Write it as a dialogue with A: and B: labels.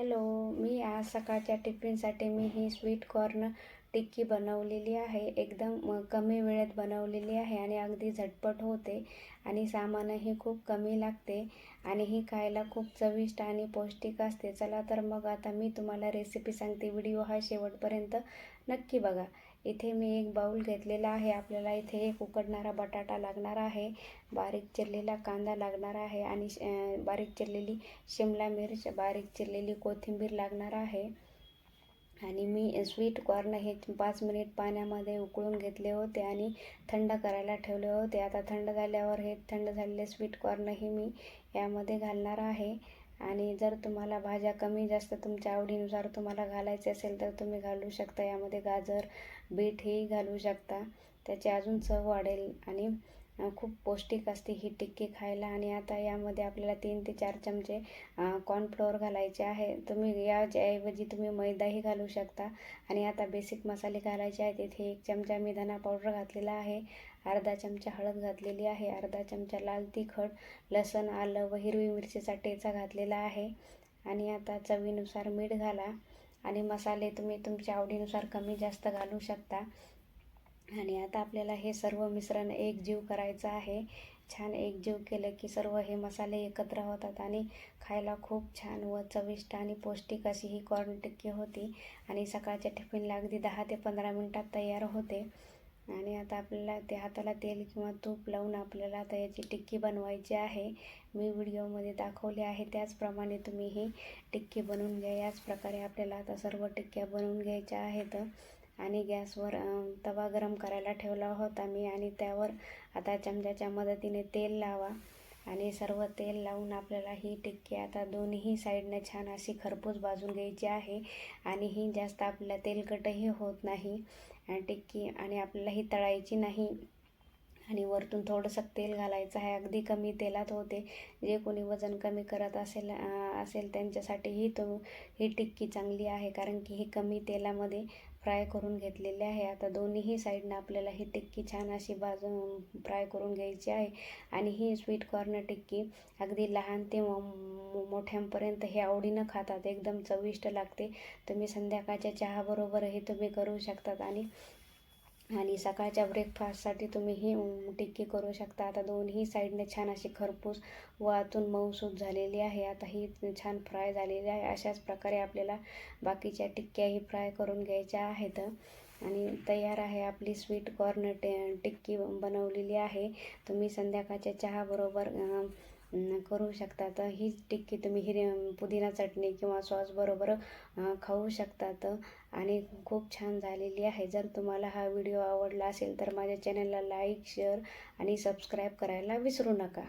A: Hello मी आज सकाळच्या टिफिनसाठी मी ही स्वीट कॉर्न टिक्की बनवलेली आहे. एकदम कमी वेळेत बनवलेली आहे आणि अगदी झटपट होते आणि सामानही खूप कमी लागते आणि ही खायला खूप चविष्ट आणि पौष्टिक असते. चला तर मग आता मी तुम्हाला रेसिपी सांगते. व्हिडिओ हा शेवटपर्यंत नक्की बघा. इथे मी एक बाऊल घेतलेला आहे. आपल्याला इथे एक उकडणारा बटाटा लागणार आहे. बारीक चिरलेला कांदा लागणार आहे आणि श- बारीक चिरलेली शिमला मिरच बारीक चिरलेली कोथिंबीर लागणार आहे. आणि मी स्वीट कॉर्न हे पाच मिनिट पाण्यामध्ये उकळून घेतले होते आणि थंड करायला ठेवले होते. आता थंड झाल्यावर हे थंड झालेले स्वीट कॉर्नही मी यामध्ये घालणार आहे. आणि जर तुम्हाला भाज्या कमी जास्त तुमच्या आवडीनुसार तुम्हाला घालायचे असेल तर तुम्ही घालू शकता. यामध्ये गाजर बीटही घालू शकता. त्याची अजून चव वाढेल आणि खूप पौष्टिक असते ही टिक्की खायला आणि आता यामध्ये आपल्याला तीन ते चार चमचे कॉर्नफ्लोअर घालायचे आहे. तुम्ही याच्याऐवजी तुम्ही मैदाही घालू शकता. आणि आता बेसिक मसाले घालायचे आहेत. इथे एक चमचा मी धना पावडर घातलेला आहे. अर्धा चमचा हळद घातलेली आहे. अर्धा चमचा लाल तिखट लसण आलं व हिरवी मिरचीचा ठेचा घातलेला आहे. आणि आता चवीनुसार मीठ घाला. आणि मसाले तुम्ही तुमच्या आवडीनुसार कमी जास्त घालू शकता. आणि आता आपल्याला हे सर्व मिश्रण एकजीव करायचं आहे. छान एकजीव केलं की सर्व हे मसाले एकत्र होतात आणि खायला खूप छान व चविष्ट आणि पौष्टिक अशी ही कॉर्न टिक्की होती. आणि सकाळच्या टिफिनला अगदी दहा ते पंधरा मिनटात तयार होते. आणि आता आपल्याला ते हाताला तेल किंवा तूप लावून आपल्याला आता याची टिक्की बनवायची आहे. मी व्हिडिओमध्ये दाखवले आहे. त्याचप्रमाणे तुम्ही ही टिक्की बनवून घ्या. याच प्रकारे आपल्याला आता सर्व टिक्क्या बनवून घ्यायच्या आहेत. आणि गॅसवर तवा गरम करायला ठेवला होता मी आणि त्यावर आता चमच्याच्या मदतीने तेल लावा आणि सर्व तेल लावून आपल्याला ही टिक्की आता दोन्ही साईडनं छान अशी खरपूस भाजून घ्यायची आहे आणि ही जास्त आपल्याला तेलकटही होत नाही. टिक्की आणि आपल्याला ही तळायची नाही. आणि वरतून थोडंसं तेल घालायचं आहे. अगदी कमी तेलात होते. जे कोणी वजन कमी करत असेल असेल त्यांच्यासाठी ही तो ही टिक्की चांगली आहे. कारण की ही कमी तेलामध्ये फ्राय करून घेतलेले आहे. आता दोन्हीही साईडनं आपल्याला ही टिक्की छान अशी बाजू फ्राय करून घ्यायची आहे. आणि ही स्वीट कॉर्न टिक्की अगदी लहान ते मोठ्यांपर्यंत हे आवडीनं खातात. एकदम चविष्ट लागते. तुम्ही संध्याकाळच्या चहाबरोबरही तुम्ही करू शकतात. आणि आणि सकाळच्या ब्रेकफास्टसाठी तुम्ही ही टिक्की करू शकता. आता दोन्ही साईडने छान अशी खरपूस व आतून मऊसूत झालेली आहे. आता ही छान फ्राय झालेली आहे. अशाच प्रकारे आपल्याला बाकीच्या टिक्क्याही फ्राय करून घ्यायच्या आहेत. आणि तयार आहे आपली स्वीट कॉर्न टे टिक्की बनवलेली आहे. तुम्ही संध्याकाळच्या चहाबरोबर करू शकतात हीच ही टिक्की तुम्ही हिरे पुदिना चटणी किंवा सॉसबरोबर खाऊ शकतात. आणि खूप छान झालेली आहे. जर तुम्हाला हा व्हिडिओ आवडला असेल तर माझ्या चॅनलला लाईक शेअर आणि सबस्क्राईब करायला विसरू नका.